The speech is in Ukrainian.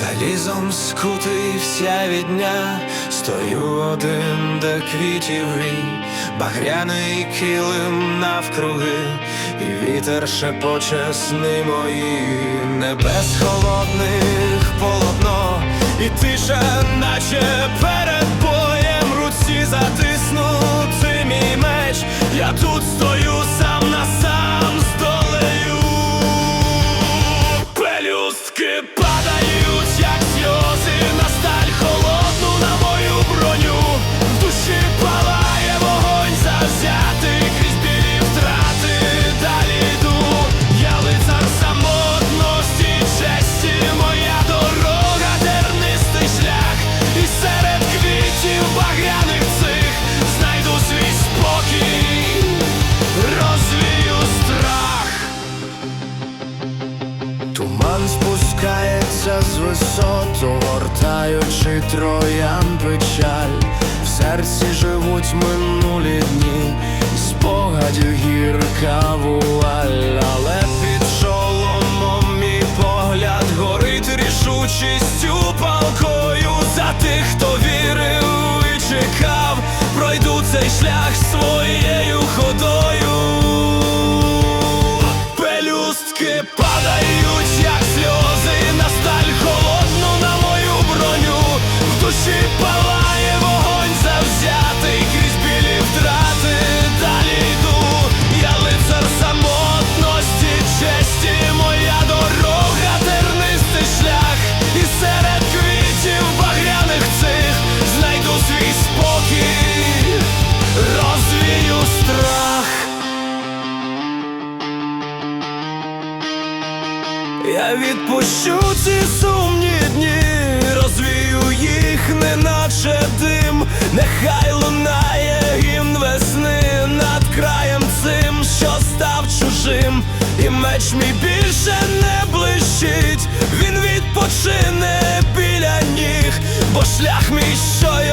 Залізом скутий вся відня, стою один, де квітів рій, багряний килим навкруги, і вітер шепоче сни мої, небес холодних полотно, і тиша, наче перед боєм, руці затиснути мій меч, я тут стою з висот, огортаючи троян печаль. В серці живуть минулі дні, спогадів гірка вуаль, але під шоломом мій погляд горить рішучістю палкою. За тих, хто вірив і чекав, пройду цей шлях своєю Я відпущу ці сумні дні, розвію їх, неначе дим, нехай лунає гімн весни над краєм цим, що став чужим, і меч мій більше не блищить, він відпочине біля ніг, бо шлях мій, що